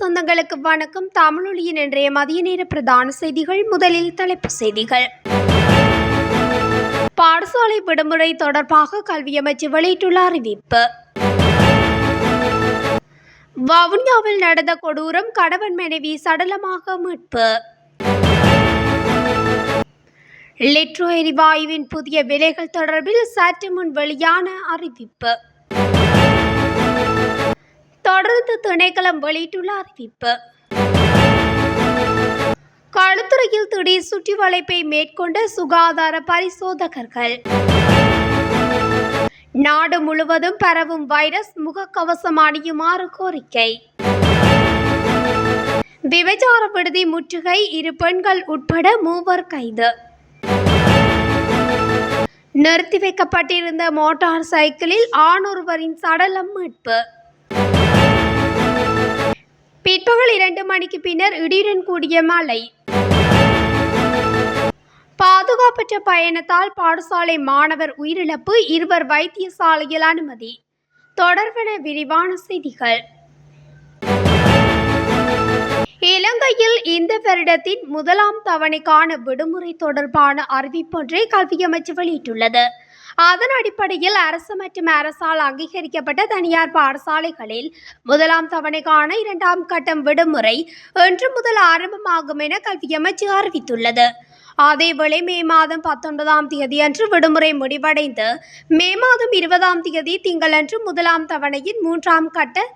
சொந்தங்களுக்கு வணக்கம். தமிழொலியின் இன்றைய மதிய நேர பிரதான செய்திகள். முதலில் தலைப்பு செய்திகள். பாடசாலை விடுமுறை தொடர்பாக கல்வி அமைச்சு வெளியிட்டுள்ள அறிவிப்பு. வவுனியாவில் நடந்த கொடூரம் கணவன் மனைவி சடலமாக மீட்பு. லிட்ரோ எரிவாயுவின் புதிய விலைகள் தொடர்பில் சற்று முன் வெளியான அறிவிப்பு. தொடர்ந்து திணைக்களம் வெளியிட்டுள்ள அறிவிப்பு. களுத்துறையில் திடீர் சுற்றி வளைப்பை மேற்கொண்ட சுகாதார பரிசோதகர்கள். நாடு முழுவதும் பரவும் வைரஸ் முகக்கவசம் அணியுமாறு கோரிக்கை. விபச்சார விடுதி முற்றுகை இரு பெண்கள் உட்பட மூவர் கைது. நிறுத்தி வைக்கப்பட்டிருந்த மோட்டார் சைக்கிளில் ஆணொருவரின் சடலம் மீட்பு. பிற்பகல் இரண்டு மணிக்கு பின்னர் இடியுடன் கூடிய மழை. பாதுகாப்பற்ற பயணத்தால் பாடசாலை மாணவர் உயிரிழப்பு இருவர் வைத்தியசாலையில் அனுமதி. தொடர்பென விரிவான செய்திகள். இலங்கையில் இந்த வருடத்தின் முதலாம் தவணைக்கான விடுமுறை தொடர்பான அறிவிப்பொன்றை கல்வி அமைச்சு வெளியிட்டுள்ளது. அதன் அடிப்படையில் அரசு மற்றும் அரசால் அங்கீகரிக்கப்பட்ட தனியார் பாடசாலைகளில் முதலாம் தவணைக்கான இரண்டாம் கட்டம் விடுமுறை இன்று முதல் ஆரம்பமாகும் என கல்வி அமைச்சு அறிவித்துள்ளது. அதேவேளை மே மாதம் பத்தொன்பதாம் தேதி அன்று விடுமுறை முடிவடைந்து மே மாதம் இருபதாம் தேதி திங்களன்று முதலாம் தவணையின் மூன்றாம் கட்ட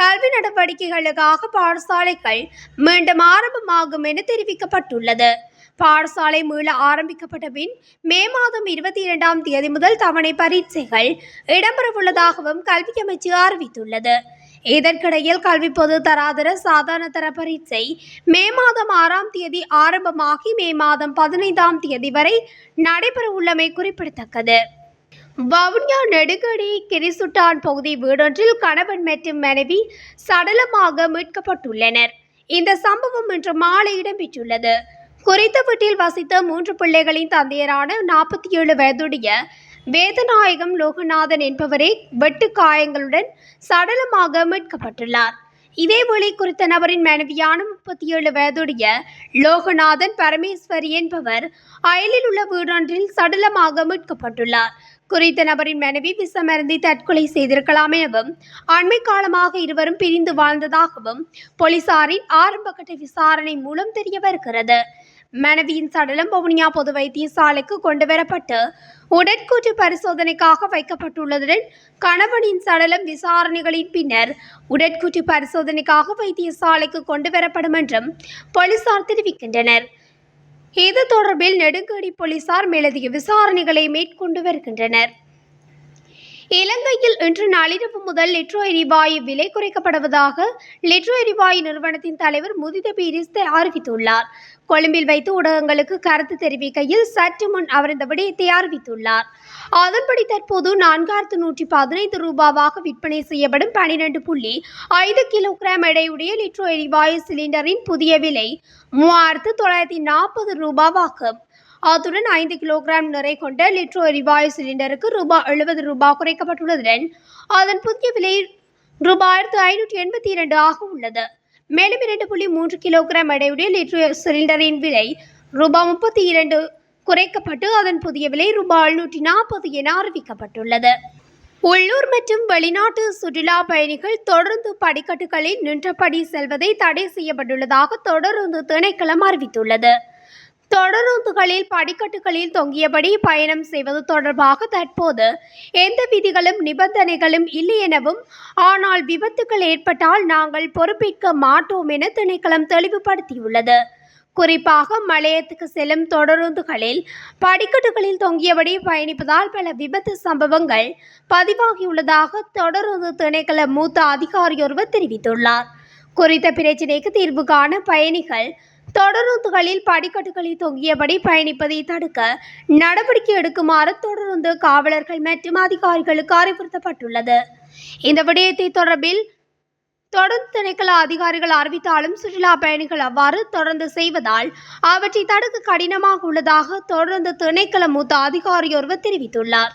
கல்வி நடவடிக்கைகளுக்காக பாடசாலைகள் மீண்டும் ஆரம்பமாகும் என தெரிவிக்கப்பட்டுள்ளது. பாடசாலை மீள ஆரம்பிக்கப்பட்ட பின் மே மாதம் இருபத்தி இரண்டாம் தேதி முதல் தவணை பரீட்சைகள் இடம்பெறவுள்ளதாகவும் கல்வி அமைச்சு அறிவித்துள்ளது. இதற்கிடையில் கல்வி பொது தராதர சாதாரண தர பரீட்சை மே மாதம் ஆறாம் தேதி ஆரம்பமாகி மே மாதம் பதினைந்தாம் தேதி வரை நடைபெறவுள்ளமை குறிப்பிடத்தக்கது. வவுனியா நெடுகடி கிரிசுட்டான் பகுதி வீடொன்றில் கணவன் மற்றும் மனைவி சடலமாக மீட்கப்பட்டுள்ளனர். இந்த சம்பவம் இன்று மாலை இடம்பெற்றுள்ளது. குறித்த வீட்டில் வசித்த மூன்று பிள்ளைகளின் தந்தையரான நாற்பத்தி ஏழு வயதுடைய வேதநாயகம் லோகநாதன் என்பவரே வெட்டு காயங்களுடன் சடலமாக மீட்கப்பட்டுள்ளார். இதேபோலி குறித்த நபரின் மனைவியான முப்பத்தி ஏழு வயதுடைய லோகநாதன் பரமேஸ்வரி என்பவர் அயலில் உள்ள வீடொன்றில் சடலமாக மீட்கப்பட்டுள்ளார். குறித்த நபரின் மனைவி விஷமருந்தி தற்கொலை செய்திருக்கலாம் எனவும் அண்மை காலமாக இருவரும் பிரிந்து வாழ்ந்ததாகவும் போலீசாரின் ஆரம்பகட்ட விசாரணை மூலம் தெரிய வருகிறது. மனைவியின் சடலம் வவுனியா பொது வைத்தியசாலைக்கு கொண்டு வரப்பட்டு உடற்கூற்று பரிசோதனைக்காக வைக்கப்பட்டுள்ளதுடன் கணவனின் சடலம் விசாரணைகளின் பின்னர் உடற்கூற்று பரிசோதனைக்காக வைத்தியசாலைக்கு கொண்டு வரப்படும் என்றும் போலீசார் தெரிவிக்கின்றனர். இது தொடர்பில் நெடுங்கடி போலீசார் மேலதிக விசாரணைகளை மேற்கொண்டு வருகின்றனர். இலங்கையில் இன்று நள்ளிரவு முதல் லிட்ரோ எரிவாயு விலை குறைக்கப்படுவதாக லிட்ரோ எரிவாயு நிறுவனத்தின் தலைவர் முதித பீரிஸ் அறிவித்துள்ளார். கொழும்பில் வைத்து ஊடகங்களுக்கு கருத்து தெரிவிக்கையில் சற்று முன் அவர் இந்த விடயத்தை அறிவித்துள்ளார். அதன்படி தற்போது நான்காயிரத்து நூற்றி பதினைந்து ரூபாவாக விற்பனை செய்யப்படும் பனிரெண்டு புள்ளி ஐந்து கிலோகிராம் எடையுடைய லிட்ரோ எரிவாயு சிலிண்டரின் புதிய விலை மூவாயிரத்து தொள்ளாயிரத்தி நாற்பது ரூபாவாகும். அத்துடன் ஐந்து கிலோகிராம் நிறை கொண்ட லிட்ரோ எரிவாயு சிலிண்டருக்கு ரூபாய் எழுபது ரூபாய் குறைக்கப்பட்டுள்ளதுடன் அதன் புதிய விலை ரூபாயிரத்து ஐநூற்றி எண்பத்தி இரண்டு ஆக உள்ளது. மேலும் இரண்டு புள்ளி மூன்று கிலோகிராம் எடையுடைய லிட்ரோ சிலிண்டரின் விலை ரூபாய் முப்பத்தி இரண்டு குறைக்கப்பட்டு அதன் புதிய விலை ரூபாய் எழுநூற்றி நாற்பது என அறிவிக்கப்பட்டுள்ளது. உள்ளூர் மற்றும் வெளிநாட்டு சுற்றுலா பயணிகள் தொடர்ந்து படிக்கட்டுகளில் நின்றபடி செல்வதை தடை செய்யப்பட்டுள்ளதாக தொடர்ந்து திணைக்களம் அறிவித்துள்ளது. தொடருந்துகளில் படிக்கட்டுகளில் தொங்கியபடி பயணம் செய்வது தொடர்பாக தற்போது எந்த விதிகளும் நிபந்தனைகளும் இல்லை எனவும் ஆனால் விபத்துகள் ஏற்பட்டால் நாங்கள் பொறுப்பேற்க மாட்டோம் என திணைக்களம் தெளிவுபடுத்தியுள்ளது. குறிப்பாக மலையத்துக்கு செல்லும் தொடருந்துகளில் படிக்கட்டுகளில் தொங்கியபடி பயணிப்பதால் பல விபத்து சம்பவங்கள் பதிவாகியுள்ளதாக தொடருந்து திணைக்கள மூத்த அதிகாரியொருவர் தெரிவித்துள்ளார். குறித்த பிரச்சினைக்கு தீர்வு காண பயணிகள் தொடருந்துகளில் படிக்கட்டுகளில் தொங்கியபடி பயணிப்பதை தடுக்க நடவடிக்கை எடுக்குமாறு தொடருந்து காவலர்கள் மற்றும் அதிகாரிகளுக்கு அறிவுறுத்தப்பட்டுள்ளது. இந்த விடயத்தை தொடர்பில் தொடர்ந்து திணைக்கள அதிகாரிகள் அறிவித்தாலும் சுற்றுலா பயணிகள் அவ்வாறு தொடர்ந்து செய்வதால் அவற்றை தடுக்க கடினமாக உள்ளதாக தொடர்ந்து திணைக்கள மூத்த அதிகாரி ஒருவர் தெரிவித்துள்ளார்.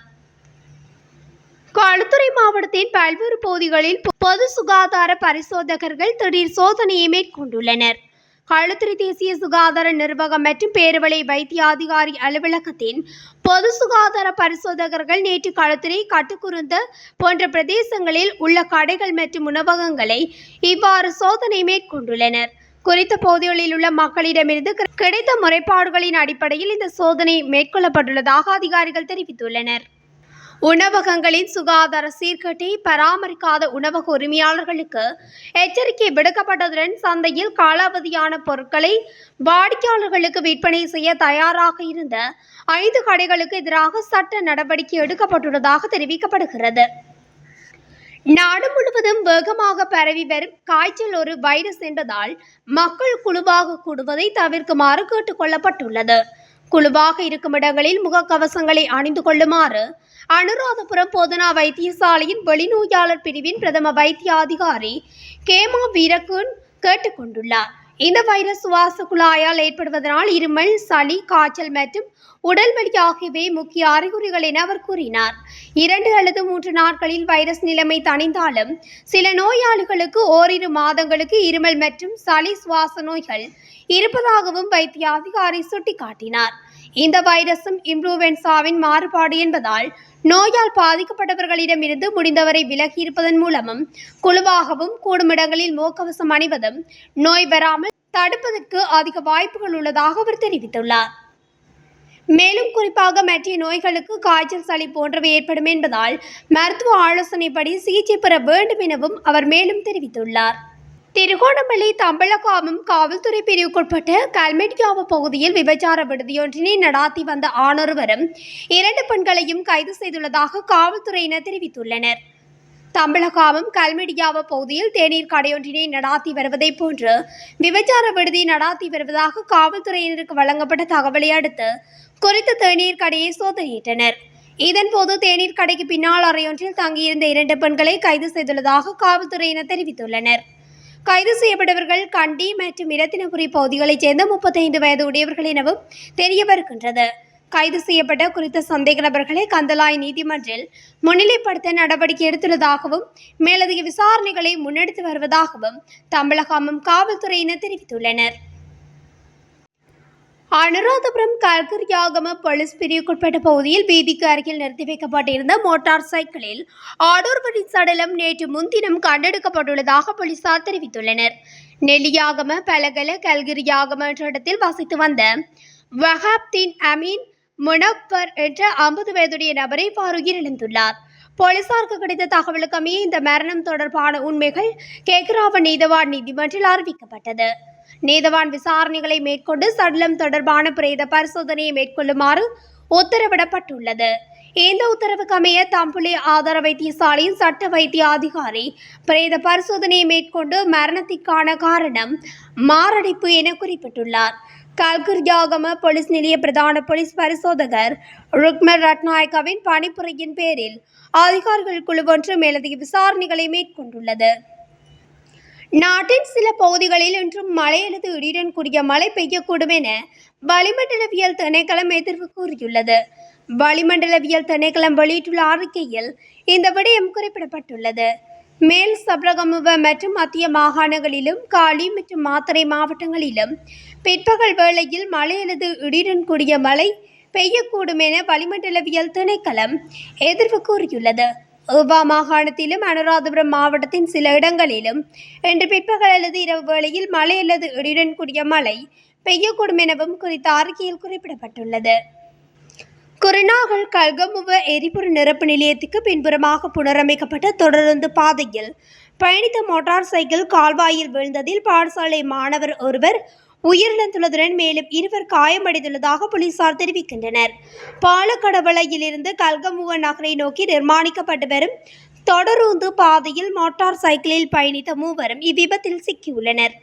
களுத்துறை மாவட்டத்தின் பல்வேறு பகுதிகளில் பொது சுகாதார பரிசோதகர்கள் திடீர் சோதனையை மேற்கொண்டுள்ளனர். களுத்துறை தேசிய சுகாதார நிர்வாகம் மற்றும் பேருவளை வைத்திய அதிகாரி அலுவலகத்தின் பொது சுகாதார பரிசோதகர்கள் நேற்று களுத்துறை கட்டுக்குருந்த போன்ற பிரதேசங்களில் உள்ள கடைகள் மற்றும் உணவகங்களை இவ்வாறு சோதனை மேற்கொண்டுள்ளனர். குறித்த பகுதிகளில் உள்ள மக்களிடமிருந்து கிடைத்த முறைப்பாடுகளின் அடிப்படையில் இந்த சோதனை மேற்கொள்ளப்பட்டுள்ளதாக அதிகாரிகள் தெரிவித்துள்ளனர். உணவகங்களின் சுகாதார சீர்கேட்டை பராமரிக்காத உணவக உரிமையாளர்களுக்கு எச்சரிக்கை விடுக்கப்பட்டதுடன் சந்தையில் காலாவதியான பொருட்களை வாடிக்கையாளர்களுக்கு விற்பனை செய்ய தயாராக இருந்த ஐந்து கடைகளுக்கு எதிராக சட்ட நடவடிக்கை எடுக்கப்பட்டுள்ளதாக தெரிவிக்கப்படுகிறது. நாடு முழுவதும் வேகமாக பரவி வரும் காய்ச்சல் ஒரு வைரஸ் என்பதால் மக்கள் குழுவாக கூடுவதை தவிர்க்குமாறு கேட்டுக்கொள்ளப்பட்டுள்ளது குழுவாக இருக்கும் இடங்களில் முகக்கவசங்களை அணிந்து கொள்ளுமாறு அனுராதபுரம் போதனா வைத்தியசாலையின் வெளிநோயாளர் பிரிவின் பிரதம வைத்திய அதிகாரி கேமா வீரகுன் கேட்டுக்கொண்டுள்ளார். இந்த வைரஸ் சுவாச குழாயால் ஏற்படுவதனால் இருமல் சளி காய்ச்சல் மற்றும் உடல் வலி ஆகியவை முக்கிய அறிகுறிகள் என அவர் கூறினார். இரண்டு அல்லது மூன்று நாட்களில் வைரஸ் நிலைமை தணிந்தாலும் சில நோயாளிகளுக்கு ஓரிரு மாதங்களுக்கு இருமல் மற்றும் சளி சுவாச நோய்கள் இருப்பதாகவும் வைத்திய அதிகாரி சுட்டிக்காட்டினார். இந்த வைரஸும் இன்ஃப்ளூவென்சாவின் மாறுபாடு என்பதால் நோயால் பாதிக்கப்பட்டவர்களிடமிருந்து முடிந்தவரை விலகி இருப்பதன் மூலமும் குழுவாகவும் கூடுமிடங்களில் முகக்கவசம் அணிவதும் நோய் வராமல் தடுப்பதற்கு அதிக வாய்ப்புகள் உள்ளதாக அவர் தெரிவித்துள்ளார். மேலும் குறிப்பாக மற்ற நோய்களுக்கு காய்ச்சல் சளி போன்றவை ஏற்படும் என்பதால் மருத்துவ ஆலோசனைப்படி சிகிச்சை பெற வேண்டும் எனவும் அவர் மேலும் தெரிவித்துள்ளார். திருகோணமலை தம்பளகாமம் காவல்துறை பிரிவுக்குட்பட்ட கல்மெட்யாவ பகுதியில் விபச்சார விடுதியொன்றினை நடாத்தி வந்த ஆணொருவரும் இரண்டு பெண்களையும் கைது செய்துள்ளதாக காவல்துறையினர் தெரிவித்துள்ளனர். தம்பளகாமம் கல்மெடியாவ பகுதியில் தேநீர் கடையொன்றினை நடாத்தி வருவதைப் போன்று விபச்சார விடுதி நடாத்தி வருவதாக காவல்துறையினருக்கு வழங்கப்பட்ட தகவலை அடுத்து குறித்த தேநீர் கடையை சோதனையிட்டனர். இதன்போது தேநீர் கடைக்கு பின்னால் அறையொன்றில் தங்கியிருந்த இரண்டு பெண்களை கைது செய்துள்ளதாக காவல்துறையினர் தெரிவித்துள்ளனர். கைது செய்யப்பட்டவர்கள் கண்டி மற்றும் இரத்தினபுரி பகுதிகளைச் சேர்ந்த முப்பத்தைந்து வயது உடையவர்கள் எனவும் தெரிய வருகின்றது கைது செய்யப்பட்ட குறித்த சந்தேக நபர்களை கந்தலாய் நீதிமன்றில் முன்னிலைப்படுத்த நடவடிக்கை எடுத்துள்ளதாகவும் மேலதிக விசாரணைகளை முன்னெடுத்து வருவதாகவும் தமிழகமும் காவல்துறையினர் தெரிவித்துள்ளனர். அனுராதபுரம் கல்கரியாகம போலீஸ் பிரிவுக்குட்பட்ட பகுதியில் வீதிக்கு அருகில் நிறுத்தி வைக்கப்பட்டிருந்த மோட்டார் சைக்கிளில் ஆடோர்வரின் சடலம் நேற்று முன்தினம் கண்டெடுக்கப்பட்டுள்ளதாக போலீசார் தெரிவித்துள்ளனர். நெல்லியாகம பலகல கல்கிரியாகம என்ற இடத்தில் வசித்து வந்த வஹாப்தீன் அமீன் முனப்பர் என்ற ஐம்பது வயதுடைய நபரை இவ்வாறு உயிரிழந்துள்ளார் போலீசாருக்கு கிடைத்த தகவலுக்கு அமைய இந்த மரணம் தொடர்பான உண்மைகள் கேக்ராவ நீதவான் நீதிமன்றில் அறிவிக்கப்பட்டது. நீதவான் விசாரணைகளை மேற்கொண்டு சடலம் தொடர்பான பிரேத பரிசோதனையை மேற்கொள்ளுமாறு உத்தரவிடப்பட்டுள்ளது. இந்த உத்தரவுக்கு அமைய தம்புளி ஆதார வைத்தியசாலையின் சட்ட வைத்திய அதிகாரி பிரேத பரிசோதனையை மேற்கொண்டு மரணத்திற்கான காரணம் மாரடைப்பு என குறிப்பிட்டுள்ளார். கல்குர்யாகம போலீஸ் நிலைய பிரதான போலீஸ் பரிசோதகர் ருக்மர் ரட்நாயக்காவின் பணிப்புரையின் பேரில் அதிகாரிகள் குழு ஒன்று மேலதிக விசாரணைகளை மேற்கொண்டுள்ளது. நாட்டின் சில பகுதிகளில் இன்றும் மழை அல்லது இடியுடன் கூடிய மழை பெய்யக்கூடும் என வளிமண்டலவியல் திணைக்களம் எதிர்வு கூறியுள்ளது. வளிமண்டலவியல் திணைக்களம் வெளியிட்டுள்ள அறிக்கையில் இந்த விடயம் குறிப்பிடப்பட்டுள்ளது. மேல் சபரகமுவ மற்றும் மத்திய மாகாணங்களிலும் காலி மற்றும் மாத்தறை மாவட்டங்களிலும் பிற்பகல் வேளையில் மழை அல்லது இடியுடன் கூடிய மழை பெய்யக்கூடும் என வளிமண்டலவியல் திணைக்களம் எதிர்வு கூறியுள்ளது. உபா மாகாணத்திலும் அனுராதபுரம் மாவட்டத்தின் சில இடங்களிலும் இன்று பிற்பகல் அல்லது இரவு வேளையில் மழை அல்லது இடியுடன் கூடிய மழை பெய்யக்கூடும் எனவும் குறித்த அறிக்கையில் குறிப்பிடப்பட்டுள்ளது. குருநாகல் கல்கமுவ எரிபொருள் நிரப்பு நிலையத்துக்கு பின்புறமாக புனரமைக்கப்பட்ட தொடருந்து பாதையில் பயணித்த மோட்டார் சைக்கிள் கால்வாயில் விழுந்ததில் பாடசாலை மாணவர் ஒருவர் உயிரிழந்துள்ளதுடன் மேலும் இருவர் காயமடைந்துள்ளதாக போலீசார் தெரிவிக்கின்றனர். பாலக்கடவளையிலிருந்து கல்கமுக நகரை நோக்கி நிர்மாணிக்கப்பட்டு வரும் தொடரூந்து பாதையில் மோட்டார் சைக்கிளில் பயணித்த மூவரும் இவ்விபத்தில் சிக்கியுள்ளனர்.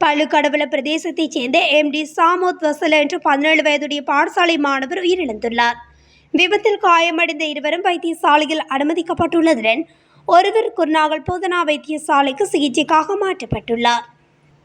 பழுக்கடவுள பிரதேசத்தைச் சேர்ந்த எம் டி சாமோத் வசல என்ற பதினேழு வயதுடைய பாடசாலை மாணவர் உயிரிழந்துள்ளார். விபத்தில் காயமடைந்த இருவரும் வைத்தியசாலையில் அனுமதிக்கப்பட்டுள்ளதுடன் ஒருவர் குர்நாகல் போதனா வைத்தியசாலைக்கு சிகிச்சைக்காக மாற்றப்பட்டுள்ளார்.